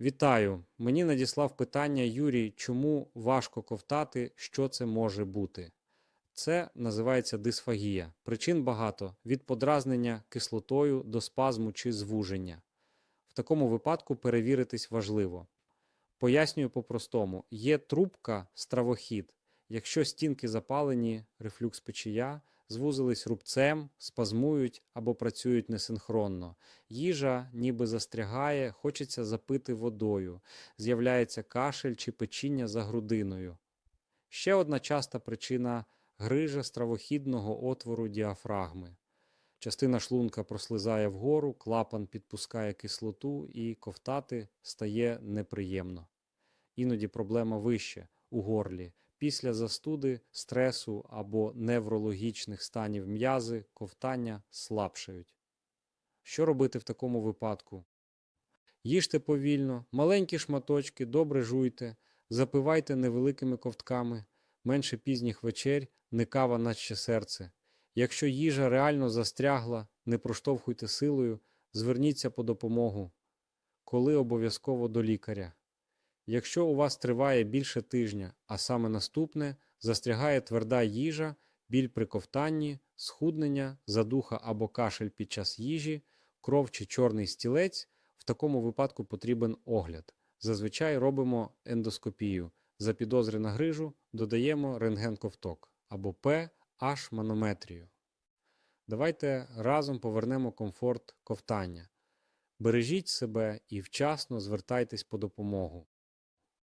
Вітаю! Мені надіслав питання Юрій, чому важко ковтати, що це може бути. Це називається дисфагія. Причин багато від подразнення кислотою до спазму чи звуження. В такому випадку перевіритись важливо. Пояснюю по-простому: є трубка стравохід. Якщо стінки запалені, рефлюкс печія, звузились рубцем, спазмують або працюють несинхронно. Їжа ніби застрягає, хочеться запити водою, з'являється кашель чи печіння за грудиною. Ще одна часта причина грижа стравохідного отвору діафрагми. Частина шлунка прослизає вгору, клапан підпускає кислоту і ковтати стає неприємно. Іноді проблема вище у горлі. Після застуди, стресу або неврологічних станів м'язи ковтання слабшають. Що робити в такому випадку? Їжте повільно, маленькі шматочки, добре жуйте, запивайте невеликими ковтками, менше пізніх вечерь, не кава наче серце. Якщо їжа реально застрягла, не проштовхуйте силою, зверніться по допомогу. Коли обов'язково до лікаря. Якщо у вас триває більше тижня, а саме наступне застрягає тверда їжа, біль при ковтанні, схуднення, задуха або кашель під час їжі, кров чи чорний стілець, в такому випадку потрібен огляд. Зазвичай робимо ендоскопію. За підозри на грижу додаємо рентген-ковток або pH манометрію. Давайте разом повернемо комфорт ковтання. Бережіть себе і вчасно звертайтесь по допомогу.